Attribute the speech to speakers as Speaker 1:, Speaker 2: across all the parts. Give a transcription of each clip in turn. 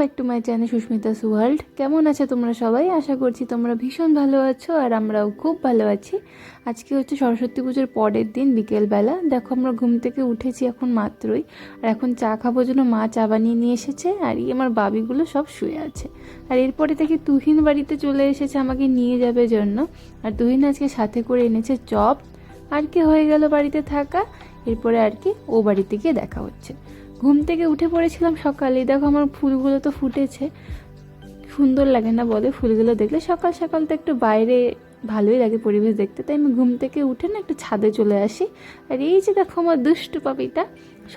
Speaker 1: Back to my channel Susmita's world কেমন আছে তোমরা সবাই? আশা করছি তোমরা ভীষণ ভালো আছো আর আমরাও খুব ভালো আছি। আজকে হচ্ছে সরস্বতী পুজোর পরের দিন, বিকেলবেলা। দেখো, আমরা ঘুম থেকে উঠেছি এখন মাত্রই। আর এখন চা খাব জন্য মা চা বানিয়ে নিয়ে এসেছে আর এই আমার বাবিগুলো সব শুয়ে আছে। আর এরপরে থেকে তুহিন বাড়িতে চলে এসেছে, আমাকে নিয়ে যাবে জন্য। আর তুহিন আজকে সাথে করে এনেছে চপ। আর কি হয়ে গেল বাড়িতে থাকা? এরপরে আর কি ও বাড়িতে গিয়ে দেখা হচ্ছে। ঘুম থেকে উঠে পড়েছিলাম সকালে দেখো আমার ফুলগুলো তো ফুটেছে। সুন্দর লাগে না বলে ফুলগুলো দেখলে? সকাল সকাল তো একটু বাইরে ভালোই লাগে পরিবেশ দেখতে। তাই আমি ঘুম থেকে উঠে না একটু ছাদে চলে আসি। আর এই যে দেখো আমার দুষ্টু পাপিটা,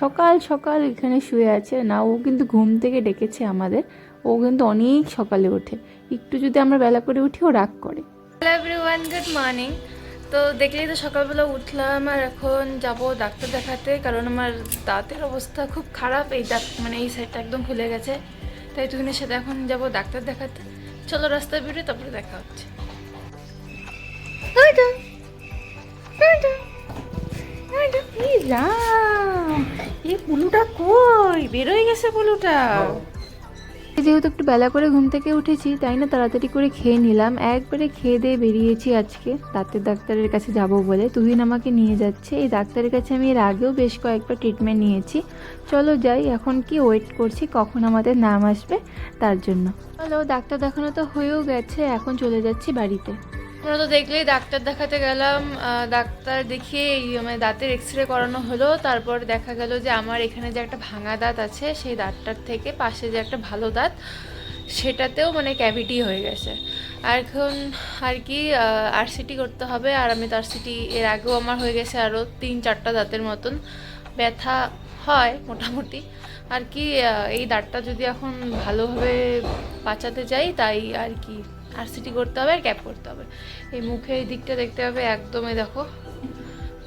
Speaker 1: সকাল সকাল এখানে শুয়ে আছে। না, ও কিন্তু ঘুম থেকে ডেকেছে আমাদের। ও কিন্তু অনেক সকালে ওঠে। একটু যদি আমরা বেলা করে উঠি, ও রাগ করে।
Speaker 2: হ্যালো এভরিওয়ান গুড মর্নিং তো দেখলেই তো সকালবেলা উঠলাম আর এখন যাব ডাক্তার দেখাতে কারণ আমার দাঁতের অবস্থা খুব খারাপ এই দাঁত মানে এই সাইডটা একদম খুলে গেছে। তাই তুহিনের সাথে এখন যাব ডাক্তার দেখাতে। চলো রাস্তায় বেরোই তারপরে দেখা হচ্ছে। এই পুলুটা কই? বেরোয় গেছে পুলুটা।
Speaker 1: যেহেতু একটু বেলা করে ঘুম থেকে উঠেছি, তাই না তাড়াতাড়ি করে খেয়ে নিলাম। একবারে খেয়ে দিয়ে বেরিয়েছি আজকে। দাঁতের ডাক্তারের কাছে যাব বলে তুহিন আমাকে নিয়ে যাচ্ছে। এই ডাক্তারের কাছে আমি এর আগেও বেশ কয়েকবার ট্রিটমেন্ট নিয়েছি। চলো যাই, এখন কি ওয়েট করছি, কখন আমাদের নাম আসবে, তার জন্য। চলো, ডাক্তার দেখানো তো হয়েও গেছে, এখন চলে যাচ্ছি বাড়িতে।
Speaker 2: আমরা তো দেখলেই, ডাক্তার দেখাতে গেলাম ডাক্তার দেখিয়ে মানে দাঁতের এক্স রে করানো হলো। তারপর দেখা গেল যে আমার এখানে যে একটা ভাঙা দাঁত আছে, সেই দাঁতটার থেকে পাশে যে একটা ভালো দাঁত, সেটাতেও মানে ক্যাভিটি হয়ে গেছে। আর এখন আর কি আরসিটি করতে হবে। আর আমি তো আরসিটি এর আগেও আমার হয়ে গেছে আরও তিন, চারটা দাঁতের মতন। ব্যথা হয়, মোটামুটি। আর কি এই দাঁতটা যদি এখন ভালোভাবে বাঁচাতে যাই, তাই আর কি আরসিটি করতে হবে আর ক্যাপ করতে হবে। এই মুখে এই দিকটা দেখতে হবে, একদমই দেখো,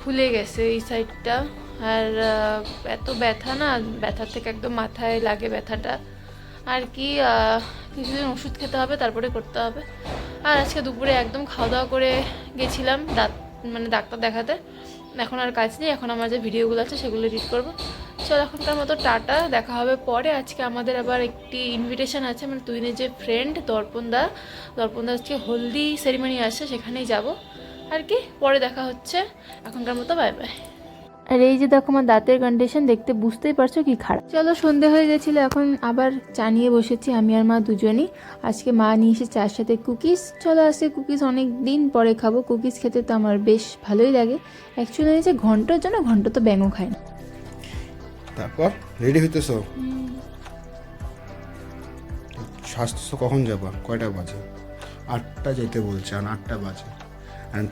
Speaker 2: ফুলে গেছে এই সাইডটা আর এত ব্যথা না, ব্যথার থেকে একদম মাথায় লাগে ব্যথাটা। আর কি কিছুদিন ওষুধ খেতে হবে, তারপরে করতে হবে। আর আজকে দুপুরে একদম খাওয়া দাওয়া করে গেছিলাম, দাঁত মানে ডাক্তার দেখাতে। এখন আর কাজ নেই, এখন আমার যে ভিডিওগুলো আছে সেগুলো এডিট করব। চল, এখনকার মতো টাটা, দেখা হবে পরে। আজকে আমাদের আবার একটি ইনভিটেশন আছে মানে তুইনের যে ফ্রেন্ড দর্পণদা দর্পণদা আজকে হলদি সেরিমনি আছে সেখানেই যাব। আর কি, পরে দেখা হচ্ছে। এখনকার মতো বাই বাই
Speaker 1: আর এই যে দেখো আমার দাঁতের কন্ডিশন দেখতে বুঝতেই পারছ কি খারাপ। চলো সন্ধে হয়ে গেছিল, এখন আবার চা নিয়ে বসেছি, আমি আর মা দুজনই। আজকে মা নিয়ে এসে চার সাথে কুকিজ চলো আজকে কুকিজ অনেক দিন পরে খাব কুকিজ খেতে তো আমার বেশ ভালোই লাগে। অ্যাকচুয়ালি যে ঘণ্টার জন্য ঘণ্টা তো ব্যাঙও খায় না।
Speaker 3: তারপর রেডি হইতেছ? স্বাস্থ্য কখন যাবা? কয়টা বাজে? আটটা যেতে বলছে আর আটটা বাজে।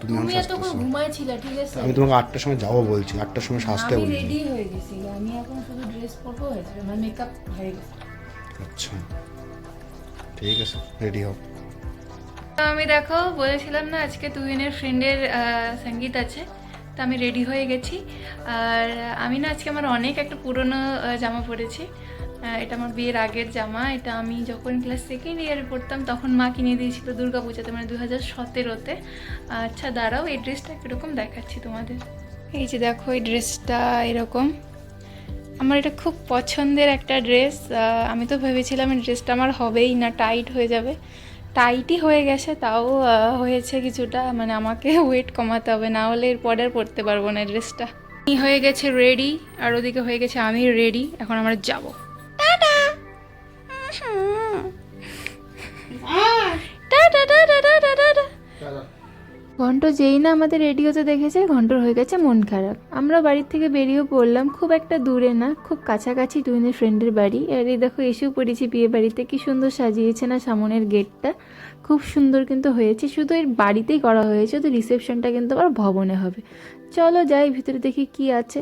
Speaker 3: তুমি এখন
Speaker 2: তুমি এতক্ষণ
Speaker 3: সাজতেছো।
Speaker 2: ঘুমাইছিলা ঠিক আছে?
Speaker 3: আমি তোমাকে আটটার সময় যাব বলছি আটটার সময় সাজতে
Speaker 2: আমি
Speaker 3: বলছি।
Speaker 2: রেডি হয়ে গেছি আমি এখন শুধু ড্রেস পরবো হয়েছে আমার মেকআপ হয়ে গেছে।
Speaker 3: আচ্ছা ঠিক আছে রেডি হও।
Speaker 2: আমি দেখো বলেছিলাম না আজকে তুহিনের ফ্রেন্ডের সংগীত আছে তো আমি রেডি হয়ে গেছি। আর আমি না আজকে আমার অনেক একটা পুরনো জামা পরেছি। এটা আমার বিয়ের আগের জামা, এটা আমি যখন ক্লাস সেকেন্ড ইয়ারে পড়তাম, তখন মা কিনে দিয়েছিল দুর্গা পূজাতে মানে দু হাজার সতেরোতে। আচ্ছা দাঁড়াও, এই ড্রেসটা কীরকম দেখাচ্ছি তোমাদের? এই যে দেখো, এই ড্রেসটা এরকম। আমার এটা খুব পছন্দের একটা ড্রেস আমি তো ভেবেছিলাম এই ড্রেসটা আমার হবেই না টাইট হয়ে যাবে। টাইটই হয়ে গেছে, তাও হয়েছে কিছুটা। মানে আমাকে ওয়েট কমাতে হবে, না হলে এরপরে আর পরতে পারব না ড্রেসটা হয়ে গেছে রেডি আর ওদিকে হয়ে গেছে আমি রেডি এখন আমরা যাব।
Speaker 1: ঘন্ট যেই না আমাদের রেডিওতে দেখেছে, ঘন্টর হয়ে গেছে মন খারাপ। আমরা বাড়ির থেকে বেরিয়েও পড়লাম, খুব একটা দূরে না, খুব কাছাকাছি টুইনের ফ্রেন্ডের বাড়ি। আর এই দেখো, এসেও পড়েছি বিয়ে বাড়িতে, কি সুন্দর সাজিয়েছে না সামনের গেটটা খুব সুন্দর কিন্তু হয়েছে, শুধু এর বাড়িতেই করা হয়েছে, তো রিসেপশনটা কিন্তু আবার ভবনে হবে। চলো যাই, ভিতরে দেখি কি আছে।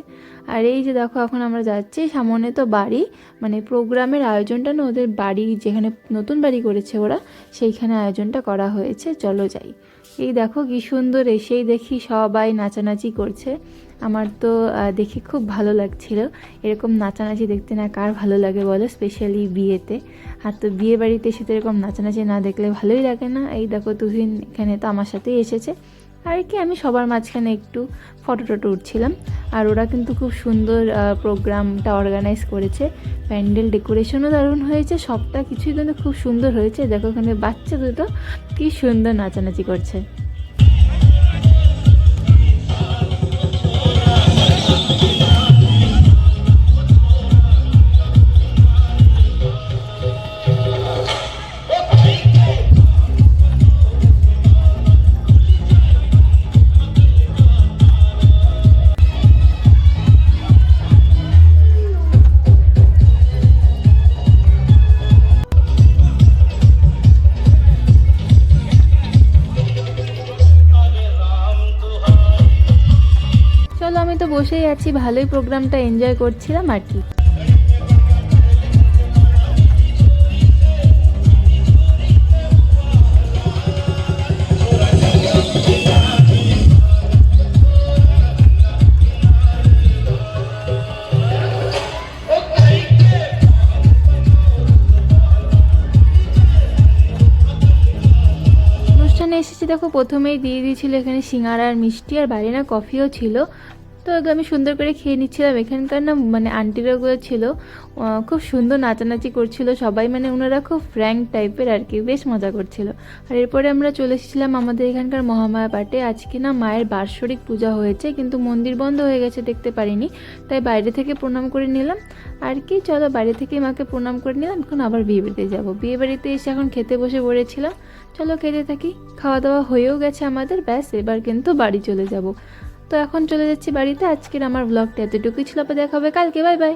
Speaker 1: আর এই যে দেখো, এখন আমরা যাচ্ছি, সামনে তো বাড়ি মানে প্রোগ্রামের আয়োজনটা না, ওদের বাড়ি যেখানে নতুন বাড়ি করেছে ওরা, সেইখানে আয়োজনটা করা হয়েছে, চলো যাই। এই দেখো কি সুন্দর এসেই দেখি সবাই নাচানাচি করছে। আমার তো দেখে খুব ভালো লাগছিল। এরকম নাচানাচি দেখতে না কার ভালো লাগে বলো? স্পেশালি বিয়েতে। আর তো বিয়ে বাড়িতে এসে তো এরকম নাচানাচি না দেখলে ভালোই লাগে না। এই দেখো তুহিন এখানে তো আমার সাথেই এসেছে। আর কি, আমি সবার মাঝখানে একটু ফটো টটো উঠছিলাম। আর ওরা কিন্তু খুব সুন্দর প্রোগ্রামটা অর্গানাইজ করেছে। প্যান্ডেল ডেকোরেশনও দারুণ হয়েছে। সবটা কিছুই কিন্তু খুব সুন্দর হয়েছে। দেখো ওখানে বাচ্চা দুটো, কি সুন্দর নাচানাচি করছে। তো বসেই আছি, ভালোই প্রোগ্রামটা এনজয় করছিলাম আর কি। এসেছি, দেখো, প্রথমেই দিয়ে দিয়েছিল এখানে সিঙ্গারা আর মিষ্টি, আর বাইরে না কফিও ছিল। তো এগুলো আমি সুন্দর করে খেয়ে নিচ্ছিলাম। এখানকার না মানে আন্টিরাগুলো ছিল খুব সুন্দর নাচানাচি করছিল। সবাই মানে ওনারা খুব ফ্র্যাঙ্ক টাইপের আর কি, বেশ মজা করছিল। আর এরপরে আমরা চলে এসেছিলাম আমাদের এখানকার মহামায়া পাটে। আজকে না মায়ের বার্ষরিক পূজা হয়েছে, কিন্তু মন্দির বন্ধ হয়ে গেছে দেখতে পারিনি, তাই বাইরে থেকে প্রণাম করে নিলাম। আর কি, চলো বাইরে থেকে মাকে প্রণাম করে নিলাম, এখন আবার বিয়ে বাড়িতে যাব। বিয়ে বাড়িতে এসে এখন খেতে বসে পড়েছিলাম। চলো খেতে থাকি খাওয়া দাওয়া হয়েও গেছে আমাদের, ব্যাস এবার কিন্তু বাড়ি চলে যাব। তো এখন চলে যাচ্ছি বাড়িতে। আজকের আমার ব্লগটা এতটুকুই ছিল দেখা হবে কালকে। Bye bye.